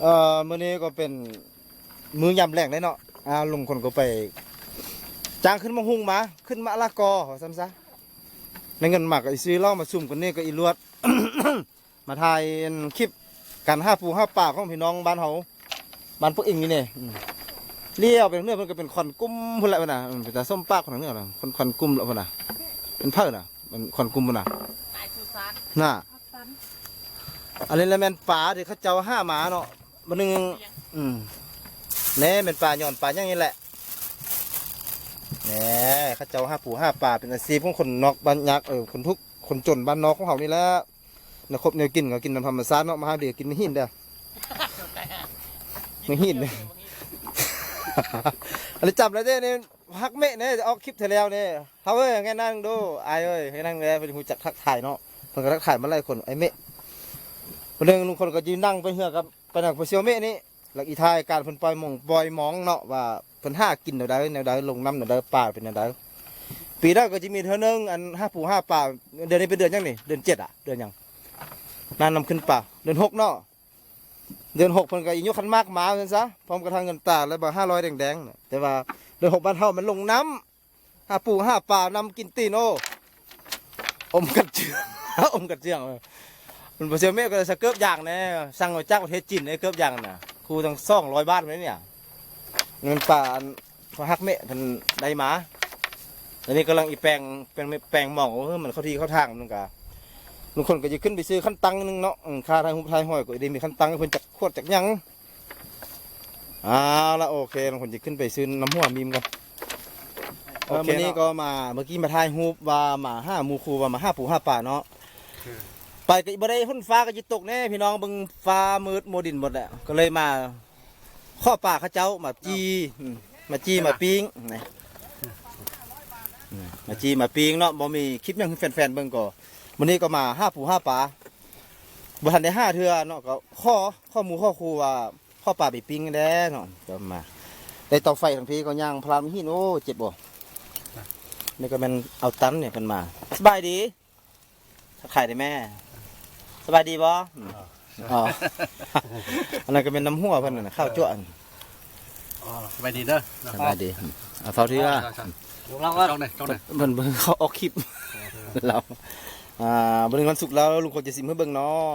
เอ่อมื้อนี้ก็เป็นมื้อยำแรงได้เนาะอ่าลุงคนก็ไปจ้างขึ้นมาหุงมาขึ้นมาละกอว่าซ้ำซะในเงินหมักก็อีซื้อเหล้ามาซุ่มกันนี่ก็อีลวด มาถ่ายคลิปการห้าปูห้าป่าของพี่น้องบ้านเฮาบ้านพวกเองนี่เนี่ยอืมเลี้ยวไปเนื้อมันก็เป็นคอนกุ้มพุ่นละพุ่นน่ะอืมเป็นแต่ส้มปากของเนื้อน่ะคอนคอนกุ้มละพุ่นน่ะเป็นเพิ่นน่ะเป็นคอนกุ้มพุ่นน่ะนายสุสัตว์น่ะอันนี้แหละแม่นปลาที่เขาเจ้าห้าหมาเนาะ มันนึงอืมแหน่เป็นปลาหย่อนปลาอย่างนี้แหละแหน่เขาเจ้าห้าปูห้าปลาเป็นอาชีพของคนนอกบ้านยักษ์เออคนทุกข์คนจนบ้านนอกของเขานี่แหละนะครบแนวกินก็กินน้ำธรรมชาติเนาะมาหาเบียร์กินไม่หินเด้อไม่หินเลยอันนี้จับแล้วเด้เนี่ยฮักเมะเนี่ยจะออกคลิปเทแล้วเนี่ยเขาเอ้ยไงนั่งดูอายเอ้ยให้นั่งเลยเป็นหูจักทักถ่ายเนาะเพิ่นก็ทักถ่ายมาหลายคนไอ้เมะเรื่องลุงคนก็ยืนนั่งไปเหือกับ ไปนั่งไปเซียวเมนี่หลักอีทายการเพิ่นปล่อยหมองปล่อยหมองเนาะว่าเพิ่นห้ากินแนวใดแนวใดลงน้ำแนวใดป่าเป็นแนวใดปีแรกก็จะมีเท่านึงอันห้าปูห้าป่าเดือนนี้เป็นเดือนยังนี่เดือนเจ็ดอะเดือนยังนั่นนำขึ้นป่าเดือนหกเนาะเดือนหกเพิ่นก็อีกยกขันมากหมาเพิ่นซะพร้อมกระทั่งเงินตาแล้วบ่ห้าร้อยแดงๆน่ะแต่ว่าเดือนหกบ้านเฮามันลงน้ำห้าปูห้าป่านำกินตีนโออมกัดเชืองอมกัดเชืองเออ มันเสียวเมฆก็สเกิบอย่างแน่สั่งมาจากประเทศจีนไอ้เกิบอย่างน่ะครูตั้งสองร้อยบาทไหมเนี่ยเงินป่าอันพอฮักเมฆทันได้มาอันนี้กำลังอีแปลงแปลงแปลงหมองเออมันเข้าที่เข้าทางมันกะบางคนก็จะขึ้นไปซื้อขั้นตังนึงเนาะอืมค่าทายหุบทายห้อยก็ได้มีขั้นตังให้เพิ่นจักขวดจักหยังเอ่าละโอเคบางคนจะขึ้นไปซื้อน้ำหัวมีมกันโอเควันนี้ก็มาเมื่อกี้มาทายฮูบว่ามาห้าหมูครูว่ามาห้าปูห้าป่าเนาะ ไปก็บ่ได้หุ่นฟ้าก็จะตกแน่พี่น้องเบิ่งฟ้ามืดโมดินหมดแหละก็เลยมา ข้อป่าข้าเจ้ามาจีอืมมาจีมาปิ้งนี่มาจีมาปิ้งเนาะบ่มีคลิปหยังให้แฟนๆเบิ่งก็วันนี้ก็มาห้าปูห้าปลาบ่ทันได้ห้าเทื่อเนาะก็ข้อข้อหมูข้อครูว่าข้อป่าไปปิ้งแด้เนาะก็มาได้เตาไฟทั้งพี่ก็ย่างพลามหินโอ้เจ็บบ่นี่ก็แมันเอาตันเนี่ยกันมาสบายดีทักทายได้แม่ สบายดีบ่อืมอ๋ออันนั้นก็เป็นน้ำหัวเพิ่นน่ะข้าวจั่วอันอ๋อสบายดีเด้อสบายดีเอาเท่าที่ว่าลงเราก็จ้องหน่อยจ้องหน่อยเพิ่นเบิ่งเขาออกคลิปเราอ่าเบิ่งวันศุกร์แล้วลุงคนจะสิมให้เบิ่งเนาะ